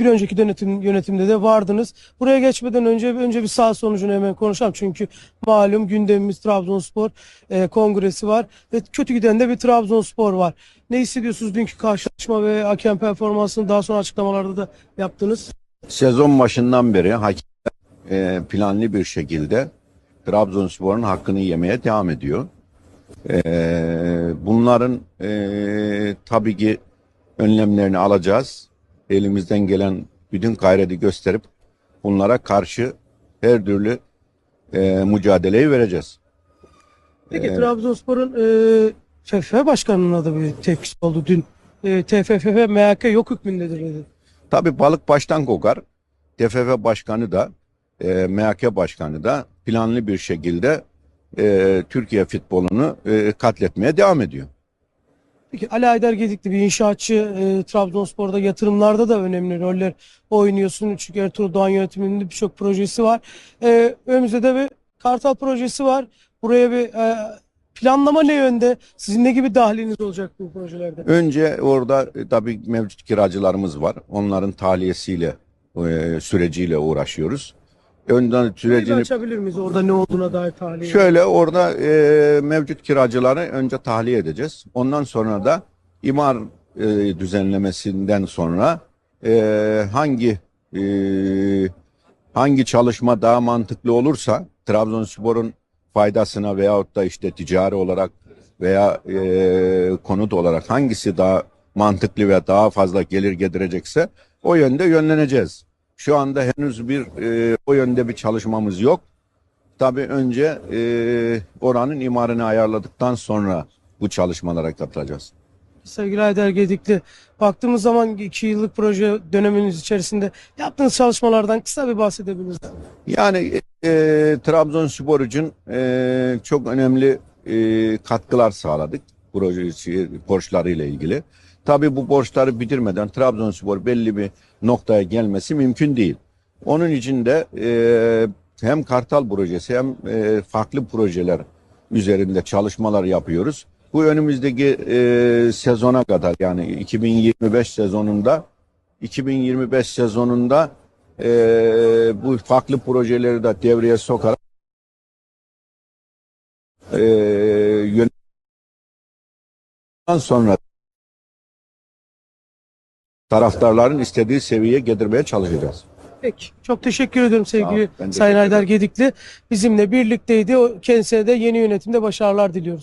bir önceki yönetim, yönetimde de vardınız. Buraya geçmeden önce önce bir sağ sonucunu hemen konuşalım. Çünkü malum gündemimiz Trabzonspor e, kongresi var ve kötü giden de bir Trabzonspor var. Ne hissediyorsunuz dünkü karşılaşma ve hakem performansını daha sonra açıklamalarda da yaptınız? Sezon başından beri hakemler e, planlı bir şekilde Trabzonspor'un hakkını yemeye devam ediyor. E, bunların e, tabii ki önlemlerini alacağız. Elimizden gelen bütün gayreti gösterip bunlara karşı her türlü e, mücadeleyi vereceğiz. Peki Trabzonspor'un e, TFF başkanına da bir tepkisi oldu dün. E, TFF MHK yok hükmündedir dedi. Tabii balık baştan kokar. TFF başkanı da e, MHK başkanı da planlı bir şekilde e, Türkiye futbolunu e, katletmeye devam ediyor. Peki Ali Aydar Gedikli bir inşaatçı e, Trabzonspor'da yatırımlarda da önemli roller oynuyorsun. Çünkü Ertuğrul Doğan yönetiminde birçok projesi var. E, önümüzde de bir Kartal projesi var. Buraya bir e, planlama ne yönde? Sizin ne gibi dahliniz olacak bu projelerde? Önce orada e, tabii mevcut kiracılarımız var. Onların tahliyesiyle e, süreciyle uğraşıyoruz. Önden Sürecini... açabilir miyiz orada ne olduğuna dair tahliye? Şöyle orada e, mevcut kiracıları önce tahliye edeceğiz. Ondan sonra da imar e, düzenlemesinden sonra e, hangi e, hangi çalışma daha mantıklı olursa Trabzonspor'un faydasına veyahut da işte ticari olarak veya e, konut olarak hangisi daha mantıklı ve daha fazla gelir getirecekse o yönde yönleneceğiz. Şu anda henüz bir e, o yönde bir çalışmamız yok. Tabii önce e, oranın imarını ayarladıktan sonra bu çalışmalara katılacağız. Sevgili Aydar Gedikli, baktığımız zaman iki yıllık proje döneminiz içerisinde yaptığınız çalışmalardan kısa bir bahsedebilir misiniz? Yani e, Trabzonspor için e, çok önemli e, katkılar sağladık projesi borçlarıyla ilgili. Tabii bu borçları bitirmeden Trabzonspor belli bir noktaya gelmesi mümkün değil. Onun için de e, hem Kartal projesi hem e, farklı projeler üzerinde çalışmalar yapıyoruz. Bu önümüzdeki e, sezona kadar yani 2025 sezonunda 2025 sezonunda e, bu farklı projeleri de devreye sokarak e, yönetimden sonra taraftarların istediği seviyeye getirmeye çalışacağız. Peki. Çok teşekkür ediyorum sevgili Sayın teşekkür Aydar Gedikli. Bizimle birlikteydi. O kendisine de yeni yönetimde başarılar diliyoruz.